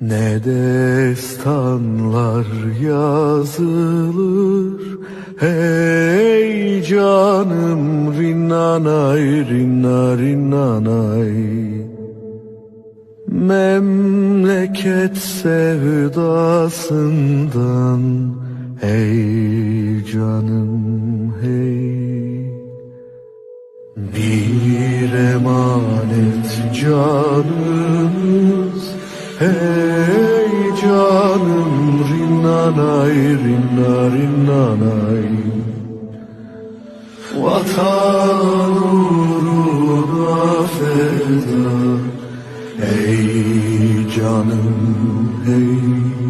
Ne destanlar yazılır Hey canım rinnanay rinna rinnanay Memleket sevdasından Hey canım hey. Bir emanet canımız Hey canım rinnanay rinna rinnanay Vatan uğruna feda. Hey canım hey